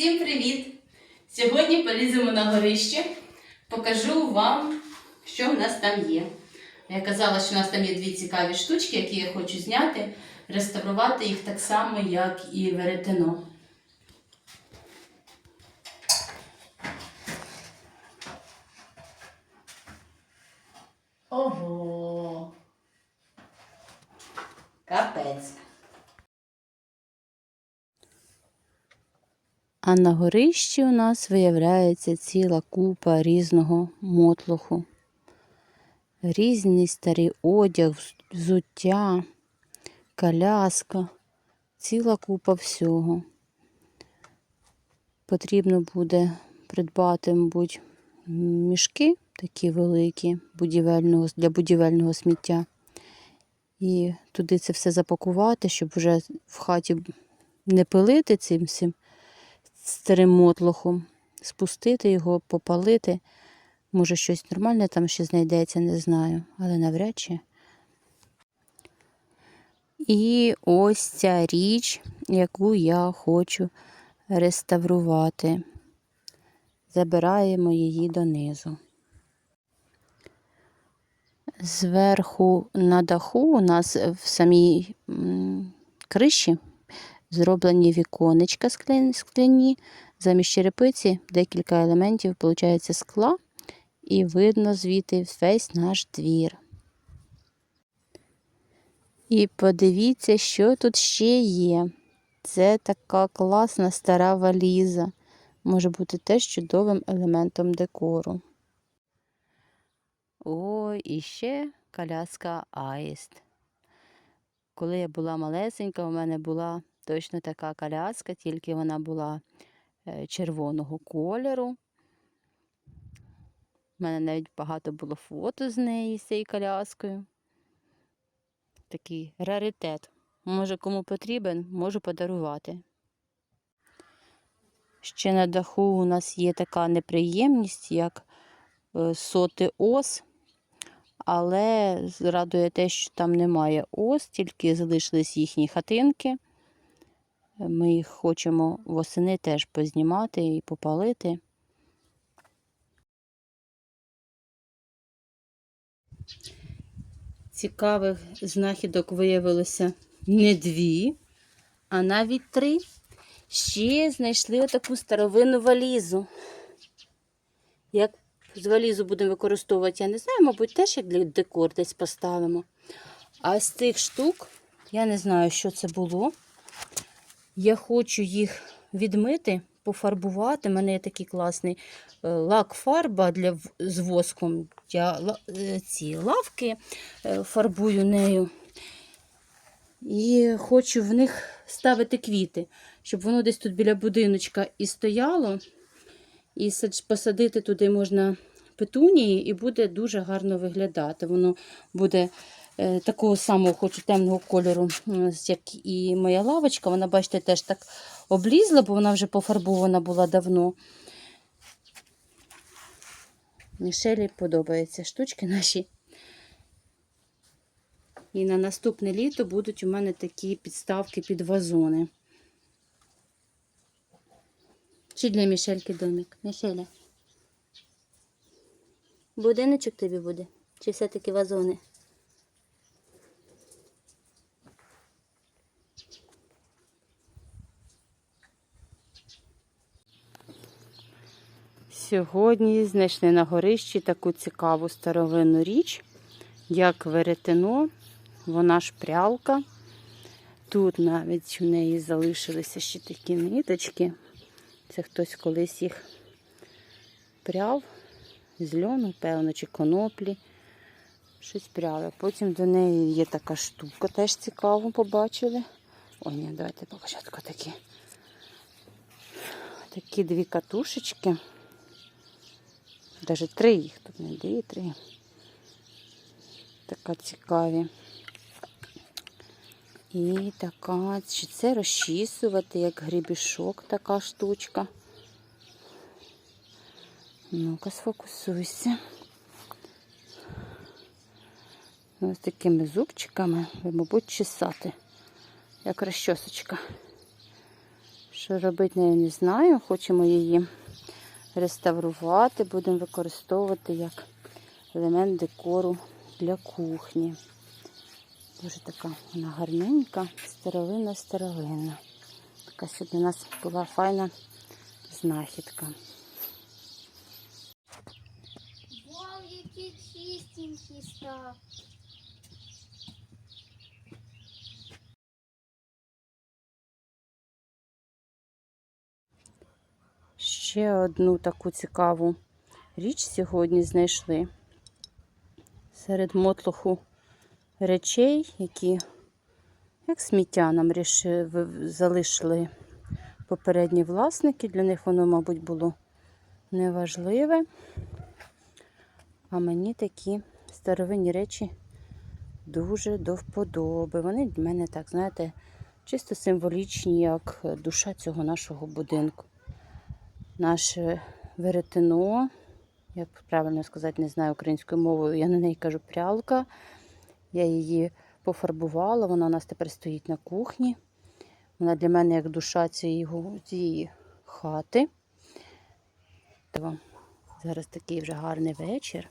всім привіт! Сьогодні поліземо на горище, покажу вам, що в нас там є. Я казала, що в нас там є дві цікаві штучки, які я хочу зняти, реставрувати їх так само, як і веретено. Ого! Капець. А на горищі у нас виявляється ціла купа різного мотлуху. Різний старий одяг, взуття, коляска, ціла купа всього. Потрібно буде придбати, мабуть, мішки такі великі будівельного, для будівельного сміття. І туди це все запакувати, щоб вже в хаті не пилити цим всім старим мотлохом, спустити його, попалити. Може, щось нормальне там ще знайдеться, не знаю, але навряд чи. І ось ця річ, яку я хочу реставрувати. Забираємо її донизу. Зверху на даху у нас в самій криші зроблені віконечка склян- скляні. Замість черепиці декілька елементів, виходить, скла, і видно звідти весь наш двір. І подивіться, що тут ще є. Це така класна стара валіза. Може бути теж чудовим елементом декору. Ой, і ще коляска Аїст. Коли я була малесенька, у мене була точно така коляска, тільки вона була е, червоного кольору. У мене навіть багато було фото з неї, з цією коляскою. Такий раритет. Може, кому потрібен, можу подарувати. Ще на даху у нас є така неприємність, як е, соти ос, але радує те, що там немає ос, тільки залишились їхні хатинки. Ми їх хочемо восени теж познімати і попалити. Цікавих знахідок виявилося не дві, а навіть три. Ще знайшли отаку старовинну валізу. Як з валізу будемо використовувати, я не знаю, мабуть, теж як для декор десь поставимо. А з цих штук, я не знаю, що це було. Я хочу їх відмити, пофарбувати. У мене є такий класний е, лак-фарба для з воском. Я е, ці лавки е, фарбую нею. І хочу в них ставити квіти, щоб воно десь тут біля будиночка і стояло. І посадити туди можна петунії, і буде дуже гарно виглядати. Воно буде такого самого, хочу темного кольору, як і моя лавочка. Вона, бачите, теж так облізла, бо вона вже пофарбована була давно. Мішелі подобаються штучки наші. І на наступне літо будуть у мене такі підставки під вазони. Чи для Мішельки домик? Мішеля. Будиночок тобі буде? Чи все-таки вазони? Сьогодні знайшли на горищі таку цікаву старовинну річ, як веретено. Вона ж прялка. Тут навіть у неї залишилися ще такі ниточки. Це хтось колись їх пряв з льону, певно, чи коноплі. Щось пряли. Потім до неї є така штука, теж цікаво побачили. Ой, ні, давайте спочатку такі. Такі дві катушечки. Навіть три їх тут не дві, три. Така цікаві. І така, чи це розчісувати, як грібішок, така штучка. Ну-ка, сфокусуйся. Ось такими зубчиками, ви, мабуть, чесати, як розчосочка. Що робити нею не знаю. Хочемо її реставрувати, будемо використовувати як елемент декору для кухні. Дуже така вона гарненька, старовинна, старовинна. Така сьогодні у нас була файна знахідка. Вау, який чистенький став. Ще одну таку цікаву річ сьогодні знайшли серед мотлуху речей, які як сміття нам залишили попередні власники. Для них воно, мабуть, було неважливе. А мені такі старовинні речі дуже до вподоби. Вони для мене так, знаєте, чисто символічні, як душа цього нашого будинку наше веретено. Як правильно сказати, не знаю українською мовою, я на неї кажу прялка. Я її пофарбувала, вона у нас тепер стоїть на кухні. Вона для мене як душа цієї, цієї хати. Зараз такий вже гарний вечір.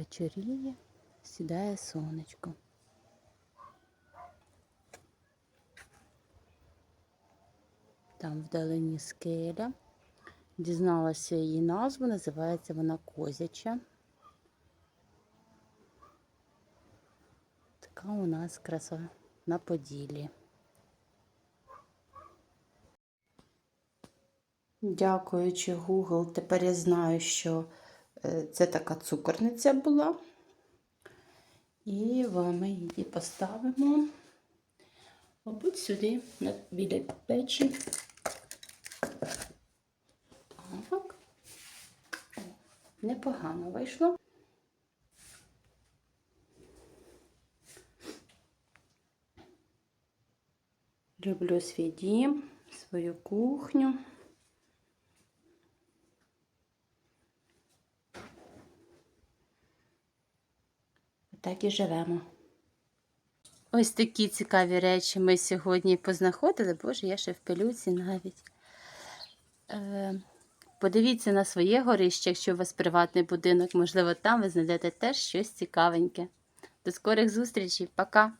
Вечоріє, сідає сонечко. Там вдалині скеля. Дізналася її назву, називається вона Козяча. Така у нас краса на Поділі. Дякуючи Google, тепер я знаю, що це така цукорниця була. І ми її поставимо, мабуть, сюди біля печі. Так. Непогано вийшло. Люблю свій дім, свою кухню. Так і живемо. Ось такі цікаві речі ми сьогодні познаходили. Боже, я ще в пилюці навіть. Е, подивіться на своє горище, якщо у вас приватний будинок, можливо, там ви знайдете теж щось цікавеньке. До скорих зустрічей. Пока!